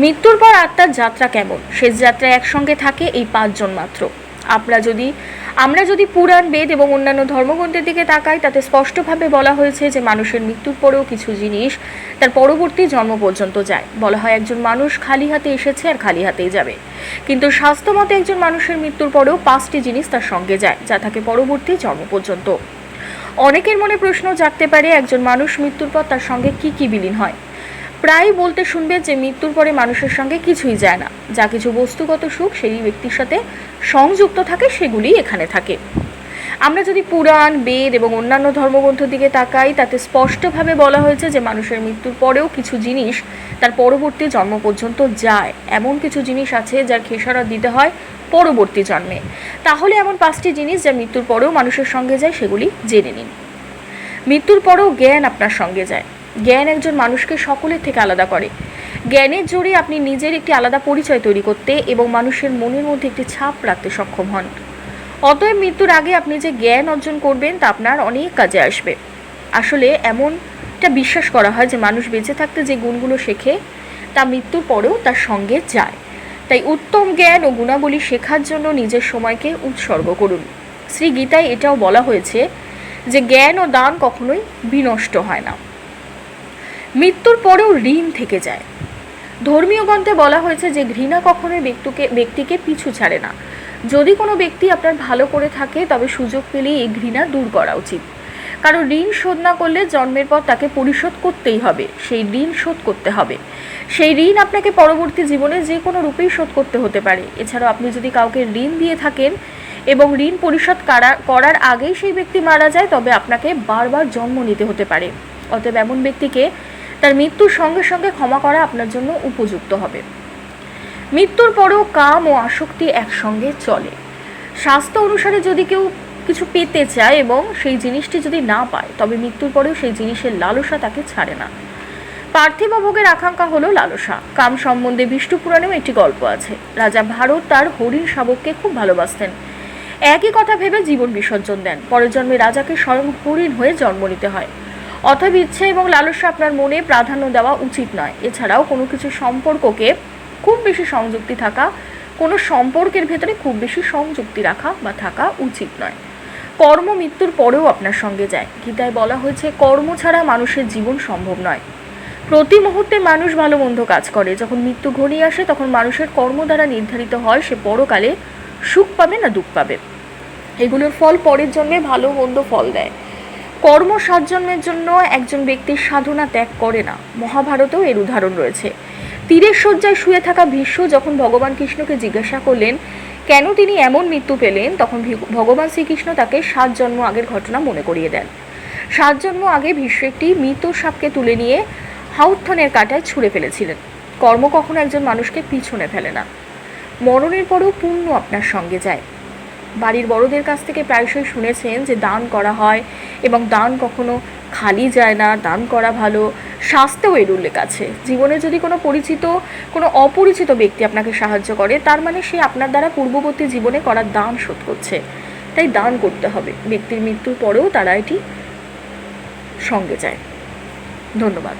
মৃত্যুর পর আত্মার যাত্রা কেমন? শেষ যাত্রায় একসঙ্গে থাকে এই পাঁচজন মাত্র। আমরা যদি আমরা যদি পুরাণ, বেদ এবং অন্যান্য ধর্মগ্রন্থের দিকে তাকাই, তাতে স্পষ্টভাবে বলা হয়েছে যে মানুষের মৃত্যুর পরেও কিছু জিনিস তার পরবর্তী জন্ম পর্যন্ত যায়। বলা হয় একজন মানুষ খালি হাতে এসেছে আর খালি হাতেই যাবে। কিন্তু স্বাস্থ্যমতে একজন মানুষের মৃত্যুর পরেও পাঁচটি জিনিস তার সঙ্গে যায়, যা থাকে পরবর্তী জন্ম পর্যন্ত। অনেকের মনে প্রশ্ন জাগতে পারে, একজন মানুষ মৃত্যুর পর তার সঙ্গে কি কি বিলীন হয়? প্রায় বলতে শুনবে যে মৃত্যুর পরে মানুষের সঙ্গে কিছুই যায় না। যা কিছু বস্তুগত সুখ, সেই ব্যক্তির সাথে সংযুক্ত থাকে সেগুলি এখানে থাকে। আমরা যদি পুরাণ, বেদ এবং অন্যান্য ধর্মগ্রন্থের দিকে তাকাই, তাতে স্পষ্টভাবে বলা হয়েছে যে মানুষের মৃত্যুর পরেও কিছু জিনিস তার পরবর্তী জন্ম পর্যন্ত যায়। এমন কিছু জিনিস আছে যার খেসারত দিতে হয় পরবর্তী জন্মে। তাহলে এমন পাঁচটি জিনিস যা মৃত্যুর পরেও মানুষের সঙ্গে যায়, সেগুলি জেনে নিন। মৃত্যুর পরেও জ্ঞান আপনার সঙ্গে যায়। জ্ঞান একজন মানুষকে সকলের থেকে আলাদা করে। জ্ঞানের জোরে আপনি নিজের একটি আলাদা পরিচয় তৈরি করতে এবং মানুষের মনের মধ্যে একটি ছাপ রাখতে সক্ষম হন। অতএব মৃত্যুর আগে আপনি যে জ্ঞান অর্জন করবেন তা আপনার অনেক কাজে আসবে। আসলে এমনটা বিশ্বাস করা হয় যে মানুষ বেঁচে থাকতে যে গুণগুলো শেখে, তা মৃত্যুর পরেও তার সঙ্গে যায়। তাই উত্তম জ্ঞান ও গুণাবলী শেখার জন্য নিজের সময়কে উৎসর্গ করুন। শ্রী গীতায় এটাও বলা হয়েছে যে জ্ঞান ও দান কখনোই বিনষ্ট হয় না। মৃত্যুর পরেও ঋণ থেকে যায়। ধর্মীয় গ্রন্থে বলা হয়েছে যে ঘৃণা কখনোই ব্যক্তিকে ব্যক্তিকে পিছু ছাড়ে না। যদি কোনো ব্যক্তি আপনার ভালো করে থাকে, তবে সুযোগ পেলেই এই ঘৃণা দূর করা উচিত। কারণ ঋণ শোধ না করলে জন্মের পর তাকে পরিশোধ করতেই হবে। সেই ঋণ শোধ করতে হবে। সেই ঋণ আপনাকে পরবর্তী জীবনে যে কোনো রূপেই শোধ করতে হতে পারে। এছাড়াও আপনি যদি কাউকে ঋণ দিয়ে থাকেন এবং ঋণ পরিশোধ করা- করার আগেই সেই ব্যক্তি মারা যায়, তবে আপনাকে বারবার জন্ম নিতে হতে পারে। অতএব এমন ব্যক্তিকে তার মৃত্যুর সঙ্গে সঙ্গে ক্ষমা করা আপনার জন্য উপযুক্ত হবে। মৃত্যুর পরেও কাম ও আসক্তি একসঙ্গে চলে। স্বাস্থ্য অনুসারে যদি কেউ কিছু পেতে চায় এবং সেই জিনিসটি যদি না পায়, তবে মৃত্যুর পরেও সেই জিনিসের লালসা তাকে ছাড়ে না। পার্থিব ভোগের আকাঙ্ক্ষা হলো লালসা। কাম সম্বন্ধে বিষ্ণু পুরাণেও একটি গল্প আছে। রাজা ভারত তার হরিণ শাবককে খুব ভালোবাসতেন। একই কথা ভেবে জীবন বিসর্জন দেন। পরের জন্মে রাজাকে স্বয়ং হরিণ হয়ে জন্ম নিতে হয়। অথবা ইচ্ছে এবং লালসা আপনার মনে প্রাধান্য দেওয়া উচিত নয়। এছাড়াও কোনো কিছু সম্পর্ককে খুব বেশি সংযুক্তি থাকা, কোনো সম্পর্কের ভেতরে খুব বেশি সংযুক্তি রাখা বা থাকা উচিত নয়। কর্ম মৃত্যুর পরেও আপনার সঙ্গে যায়। গীতায় বলা হয়েছে, কর্ম ছাড়া মানুষের জীবন সম্ভব নয়। প্রতি মুহূর্তে মানুষ ভালো মন্দ কাজ করে। যখন মৃত্যু ঘনিয়ে আসে, তখন মানুষের কর্ম দ্বারা নির্ধারিত হয় সে পরকালে সুখ পাবে না দুঃখ পাবে। এগুলোর ফল পরের জন্মে ভালো মন্দ ফল দেয়। কর্ম সাত জন্মের জন্য একজন ব্যক্তির সাধনা ত্যাগ করে না। মহাভারতেও এর উদাহরণ রয়েছে। তীরের শয্যায় শুয়ে থাকা ভীষ্ম যখন ভগবান কৃষ্ণকে জিজ্ঞাসা করলেন, কেন তিনি এমন মৃত্যু পেলেন? তখন ভগবান শ্রীকৃষ্ণ তাকে সাত জন্ম আগের ঘটনা মনে করিয়ে দেন। সাত জন্ম আগে ভীষ্ম একটি মৃত সাপকে তুলে নিয়ে হাউথনের কাঁটায় ছুঁড়ে ফেলেছিলেন। কর্ম কখনো একজন মানুষকে পিছনে ফেলে না। মরণের পরও পুণ্য আপনার সঙ্গে যায়। বাড়ির বড়দের কাছ থেকে প্রায়শই শুনেছেন যে দান করা হয় এবং দান কখনো খালি যায় না, দান করা ভালো। শাস্তেও এর উল্লেখ আছে। জীবনে যদি কোনো পরিচিত, কোনো অপরিচিত ব্যক্তি আপনাকে সাহায্য করে, তার মানে সে আপনার দ্বারা পূর্ববর্তী জীবনে করার দান শোধ করছে। তাই দান করতে হবে। ব্যক্তির মৃত্যুর পরেও তারা এটি সঙ্গে যায়। ধন্যবাদ।